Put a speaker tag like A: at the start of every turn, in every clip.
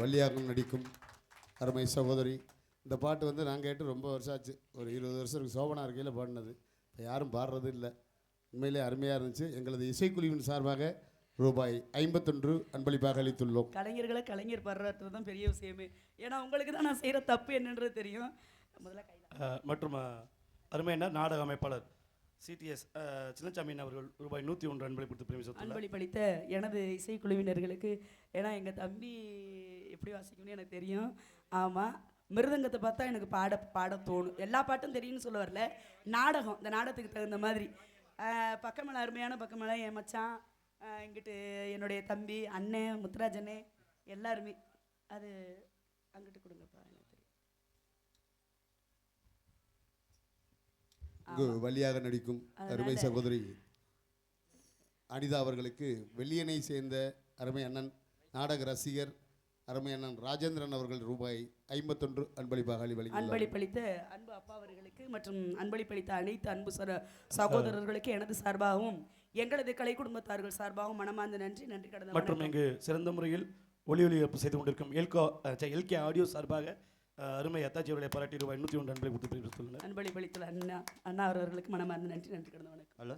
A: வழியாகவும் நடிக்கும் அருமை சகோதரி இந்த பாட்டு வந்து நாங்கள் கேட்டு ரொம்ப வருஷம் ஆச்சு ஒரு இருபது வருஷம் சோபனா இருக்கையில் பாடினது. இப்போ யாரும் பாடுறது இல்லை உண்மையிலே அருமையாக இருந்துச்சு. எங்களது இசைக்குழுவின் சார்பாக ரூபாய் ஐம்பத்தொன்று அன்பளிப்பாக அளித்துள்ளோம்.
B: கலைஞர்களை கலைஞர் பாடுறது தான் பெரிய விஷயமே. ஏன்னா உங்களுக்கு தான் நான் செய்கிற தப்பு என்னன்றது தெரியும். முதல்ல
C: மற்றும் அருமையான நாடக அமைப்பாளர் சிடிஎஸ் சின்னச்சாமியின் அவர்கள் ரூபாய் நூற்றி ஒன்று அன்பளி கொடுத்து பிரேமி சொத்துள்ளார்
B: அன்பளிப்பளித்த எனது இசைக்குழுவினர்களுக்கு ஏன்னா எங்கள் தம்பி எப்படி வாசிக்கணும்னு எனக்கு தெரியும். ஆமாம் மிருதங்கத்தை பார்த்தா எனக்கு பாட பாட தோணும். எல்லா பாட்டும் தெரியும்னு சொல்ல வரல நாடகம் இந்த நாடகத்துக்கு தகுந்த மாதிரி. பக்கமேள அருமையான பக்கமேள என் மச்சான் ஆஹ் இங்கிட்டு என்னுடைய தம்பி அண்ணன் முத்துராஜனே எல்லாருமே. அது அங்கிட்டு கொடுங்கப்பா எனக்கு
A: வழியாக நடிக்கும் அருமை சகோதரி அனிதா அவர்களுக்கு வெள்ளியனை சேர்ந்த அருமை அண்ணன் நாடக ரசிகர் அருமை அண்ணன் ராஜேந்திரன் அவர்கள் ரூபாய் ஐம்பத்தொன்று அன்பளிப்பாக
B: அன்பளிப்பளித்த அன்பு அப்பா அவர்களுக்கு மற்றும் அன்பளிப்பளித்த அனைத்து அன்பு சகோதரர்களுக்கு எனது சார்பாகவும் எங்களது கலை குடும்பத்தார்கள் சார்பாகவும் மனமார்ந்த நன்றி நன்றி கடந்த
C: மற்றும் இங்கு சிறந்த முறையில் ஒளி ஒளிபரப்பு செய்து கொண்டிருக்கும் எல்கோ எல்கே ஆடியோ சார்பாக அருமை அத்தாச்சி அவர்களை பாராட்டி ரூபாய் நூற்றி ஒன்று அன்பளி கொடுத்து பிரேமி சொத்துள்ளனர்
B: அன்பளிப்பளித்துள்ள அண்ணா அண்ணா அவர்களுக்கு மனமார்ந்த நன்றி நன்றி கடந்த வணக்கம்.
D: ஹலோ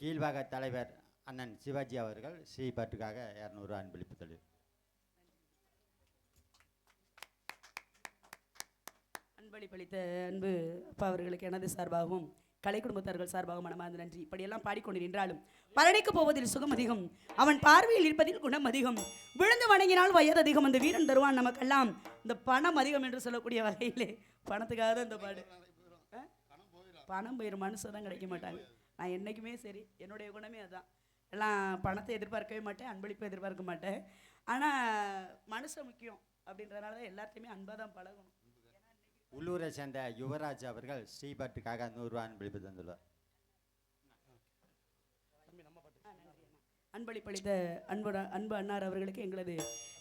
D: கீழ்வாக தலைவர் அண்ணன் சிவாஜி அவர்கள் ஸ்ரீ பாட்டுக்காக இரநூறு அன்பளிப்பு தொழில்
B: அன்பளிப்பளித்த அன்பு அப்பா அவர்களுக்கு எனது சார்பாகவும் கலை குடும்பத்தார்கள் சார்பாக மனமார்ந்த நன்றி. இப்படியெல்லாம் பாடிக்கொண்டு நின்றாலும் பழனிக்கு போவதில் சுகம் அதிகம். அவன் பார்வையில் இருப்பதில் குணம் அதிகம். விழுந்து வணங்கினால் வயது அதிகம். அந்த வீரன் தருவான் நமக்கெல்லாம். இந்த பணம் அதிகம் என்று சொல்லக்கூடிய வகையிலே பணத்துக்காக தான் இந்த பாடு. பணம் போயிடும் மனுஷன் தான் கிடைக்க மாட்டாங்க. நான் என்றைக்குமே சரி என்னுடைய குணமே அதான். எல்லாம் பணத்தை எதிர்பார்க்கவே மாட்டேன் அன்பளிப்பை எதிர்பார்க்க மாட்டேன். ஆனால் மனுஷன் முக்கியம் அப்படின்றதுனால தான் எல்லாத்தையுமே அன்பாக தான் பழகணும்.
D: உள்ளூரை சேர்ந்த யுவராஜ் அவர்கள் ஸ்ரீபாட்டுக்காக நூறுரூவா அன்பளிப்பு தந்துள்ளார்.
B: அன்பளிப்பளித்த அன்பு அன்பு அன்னார் அவர்களுக்கு எங்களது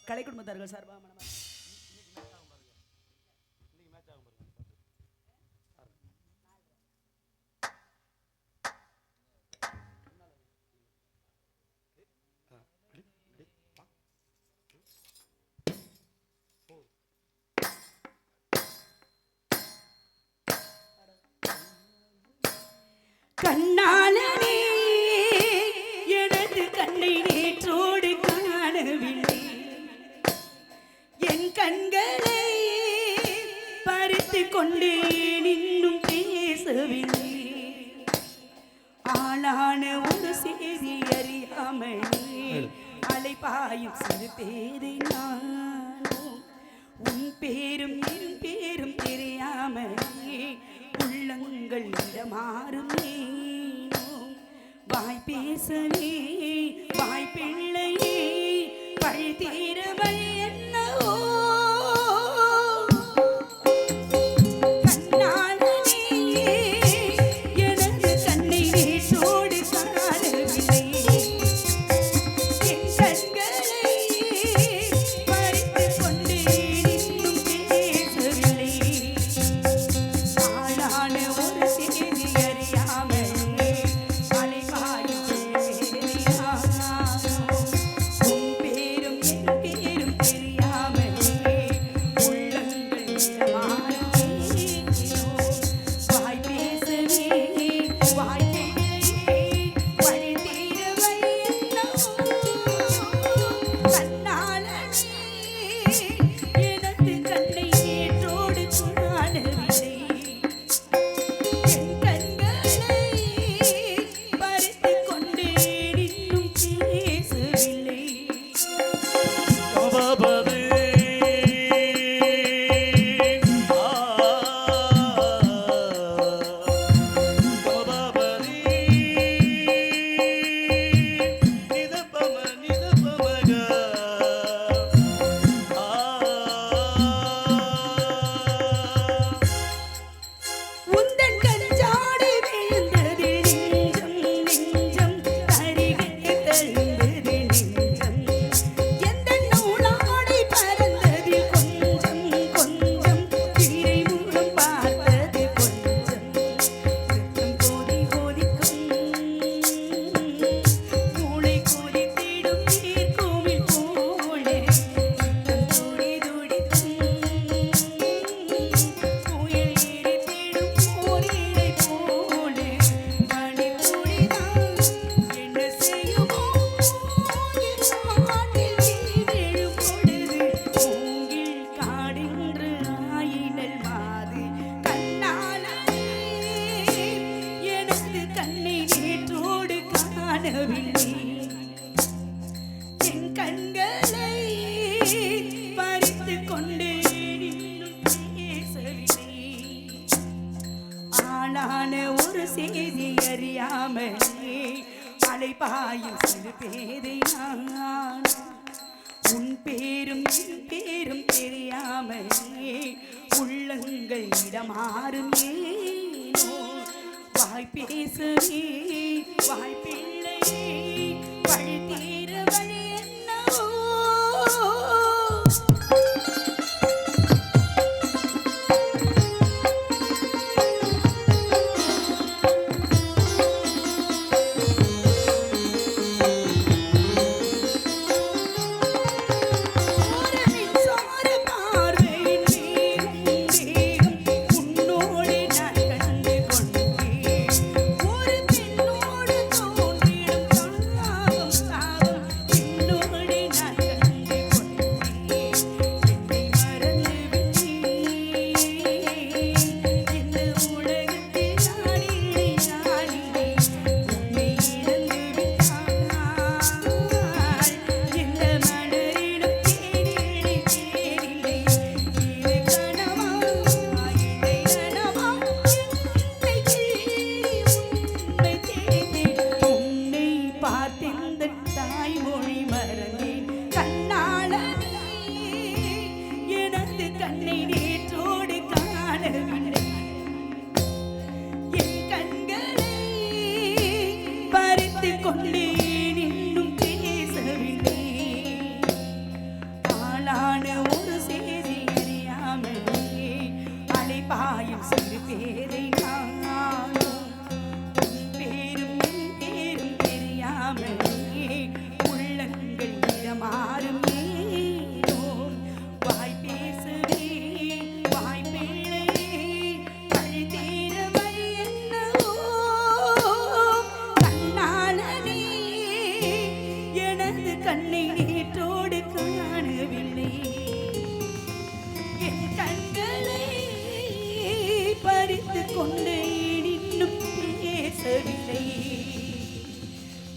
B: கலை குடும்பத்தார்கள் சார்பாக கண்ணாளனே எனது கண்ணை நேற்றோடு காணவில்லை. என் கண்களை பறித்து கொண்டேன் இன்னும் பேசவில்லை. ஆளான ஒரு செய்தி அறியாமலே அலைபாயும் சிறு பேரை நானும் உன் பேரும் என் பேரும் தெரியாமலே உள்ளங்கள் இடமாறும் வாய் பேசவே வாய் பிள்ளையே வழி தீர வழி கண்களை பறித்து கொண்டு ஆளான ஒரு செய்தி அறியாமலே அலைபாயும் சிறு பேதை உன் பேரும் என் பேரும் தெரியாமலே உள்ளங்கள் இடமாறும் ஏனோ. வாய் பேசுவே ஒரு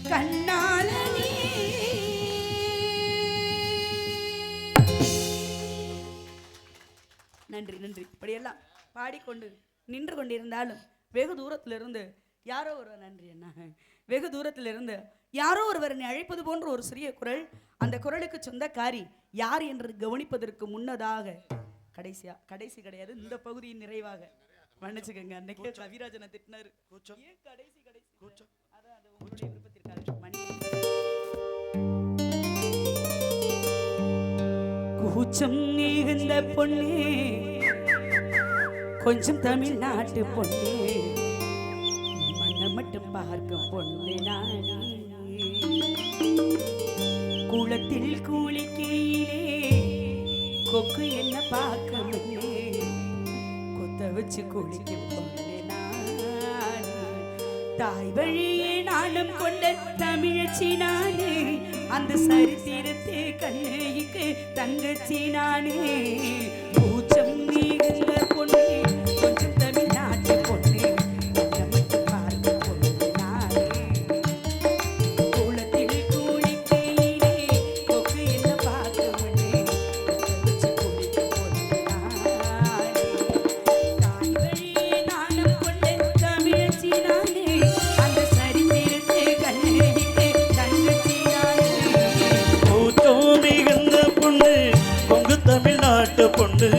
B: கண்ணால நன்றி நன்றி. இப்படியெல்லாம் பாடிக்கொண்டு நின்று கொண்டிருந்தாலும் வெகு தூரத்திலிருந்து யாரோ ஒருவர் நன்றி என்ன வெகு தூரத்திலிருந்து யாரோ ஒருவர் என்னை அழைப்பது போன்ற ஒரு சிறிய குரல் அந்த குரலுக்கு சொந்தக்காரி யார் என்று கவனிப்பதற்கு முன்னதாக கடைசியா கடைசி கிடையாது இந்த பகுதியின் நிறைவாக. மன்னிச்சுக்கோங்க அன்னைக்கே கவிராஜனை திட்டினாரு? ஏன் கடைசி கடைசி? அதான் அது உங்களுடைய விருப்பத்திற்காக. மன்னிப்பு கூச்சம் மிகுந்த பொண்ணே கொஞ்சம் தமிழ்நாட்டு பொண்ணே மண்ணை மட்டும் பார்க்கும் பொண்ணு நானே. வச்சு குளிக்கும் தாய் வழியே நாணம் கொண்ட தமிழச்சி நானே அந்த சரித்திரத்தை கண்ணைக்கு தங்கச்சி நானே பூச்சம் நீங்க பொண்ணே நாட்டு பொண்ணு.